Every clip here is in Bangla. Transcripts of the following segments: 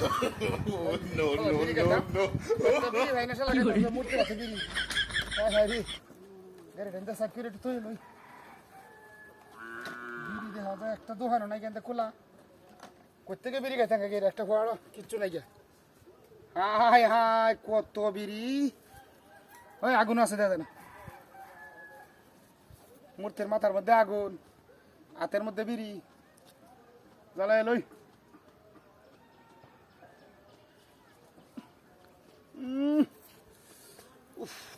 no, no, no, no. বিড়ি ভাই না শালা গাড়ি মূর্তি আছে বিড়ি হ্যাঁ হ্যাঁ রে। গাড়ি রেন্দা সিকিউরিটি তুই লই। বিড়ি দেখা যায় একটা দোকানও নাই কেন খোলা। বিড়ি গিয়ে একটা কিচ্ছু নাই গিয়া হাই হাই কত বিড়ি। ওই আগুন আছে দাদা না। মূর্তির মাথার মধ্যে আগুন হাতের মধ্যে বিড়ি। জ্বালায় লই।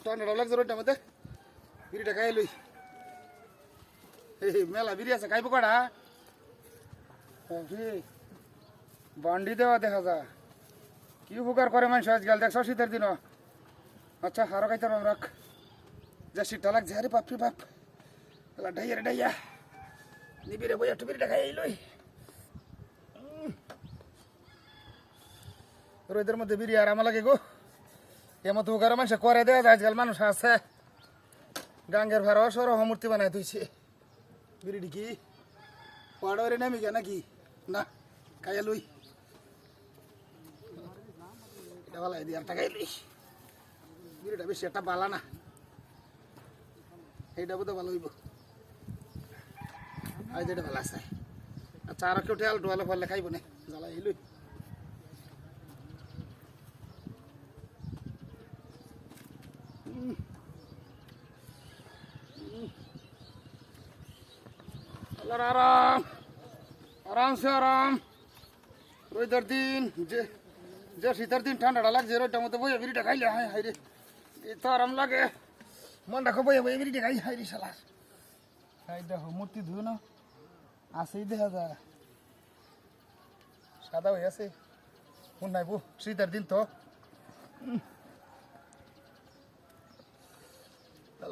উফ ঠান্ডাটা লাগছে রোডটার মধ্যে বিড়িটা খাই লই। মেলা বিড়ি আছে, খাইবো কটা বান্ডি দেওয়া দেখা যা। কি উপকার করে মানুষ আজকাল? দেখছ শীতের দিন আচ্ছা হারো খাইতে পারো রাখ। যা শীতটা লাগছে, আরে বাপরে বাপ। ডাইয়া রে ডাইয়া নিবিরে বই, একটু বিড়িটা খাই লই। রোদের মধ্যে বিড়ি আর আমার লাগে গো। এমন তো মানুষ করে যায়, আজকাল মানুষ আছে। গাঙ্গের ভাড়া সরহ মূর্তি বানাই তুইছে বিড়িটি কি পাড়রে নামি গে নাকি? না, খাইয়া লই। দিয়ে আচ্ছা আর কেউ ঠেয়াল ঢোয়ালে ফলে খাইব না। জ্বালাই লই। আল্লাহর আরাম আরামসে আরাম। রোদের দিন, যে যে শীতের দিন ঠান্ডাটা লাগছে রোদটার মধ্যে বইয়ে বিড়িটা খাইলে হাই হাই রে। তো আরাম লাগে। মনটা খুব বইয়ে বইয়ে বিড়িটা খাই হাই রে শালার হাই দেখো, মূর্তি ধুয়ে না আসেই দেখা যায়। সাদা হয়ে আছে। কোন নাই বু শীতের দিন তো।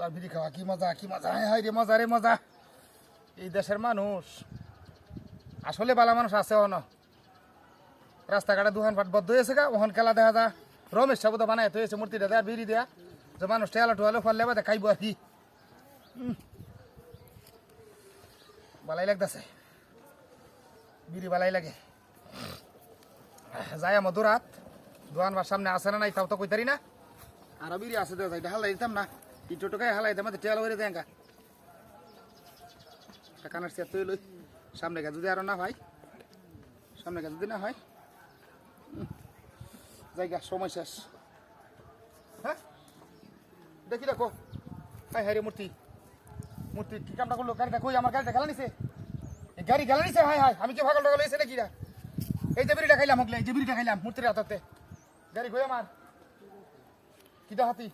তাহলে বিড়ি খাওয়া কি মজা কি মজা? হাই হাই রে, মজা রে, মজা। এই দেশের মানুষ। আসলে বালা মানুষ আছে অন। রাস্তাঘাটে দোকান পাট বদ্ধ হয়েছে গা ওখান খেলা দেখা যা রমেশ সাবুদা বানায় তো হয়েছে মূর্তিটা দেয়া, বিড়ি দেয়া। যে মানুষ টেলা টুয়ালে ফললে বাদে খাইব আর কি। বালাই লাগতেছে। বিড়ি বালাই লাগে। যাই দূরাত দোকান সামনে আসে না নাই, তাও তো কইতারি না। আর বিড়ি আছে দেওয়া যায় হালাই দিতাম না। এই টোটোকায় হালাই দিতাম টেলা করে দেয় কানার চেয়ার লই। সামনে গা যদি আরও না হয়। সামনে গা যদি না হয়। জায়গা, সময় শেষ। হ্যাঁ? দেখি দেখো। হাই হাই রে মূর্তি। মূর্তি কি কামটা করল? গাড়িটা কই? আমার গাড়িটা খেলা নিছে? এই গাড়ি খেলা নিছে? হাই হাই আমি কি ভাগল টাগল হয়েছে নাকি না এই যে বিড়িটা খাইলাম হগলে, এই যে বিড়িটা খাইলাম মূর্তির হাতে গাড়ি কই আমার? কিটা হাতি?